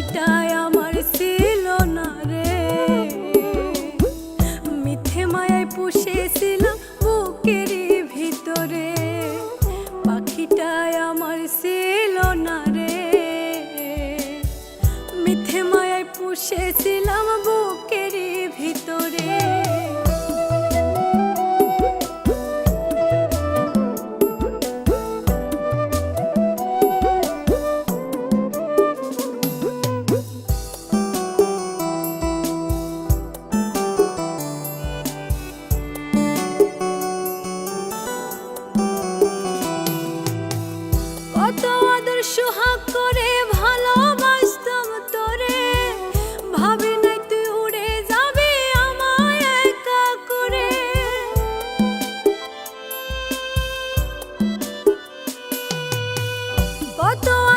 পাখিটায় আমার ছিল না রে। মিথ্যে মায়ায় পুষেছিলাম বুকের ভিতরে। পাখিটায় আমার ছিল না রে। মিথ্যে মায়ায় পুষেছিলাম বুকের ভিতরে।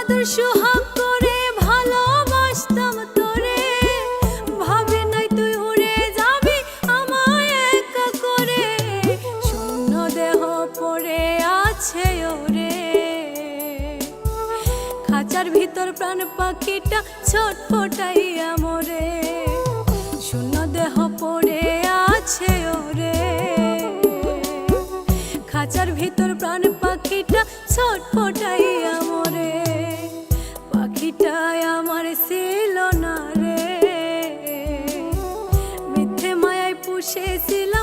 আদর সোহাগ করে ভালোবাসতাম তোরে। ভাবি নাই তুই উড়ে যাবি আমায় একা করে। শূন্য দেহ পড়ে আছে ওরে। খাঁচার ভিতর প্রাণ পাখিটা ছটফটাইয়া মরে। শূন্য দেহ পড়ে আছে ওরে। খাঁচার ভিতর প্রাণ পাখিটা ছটফটাই చేసిలా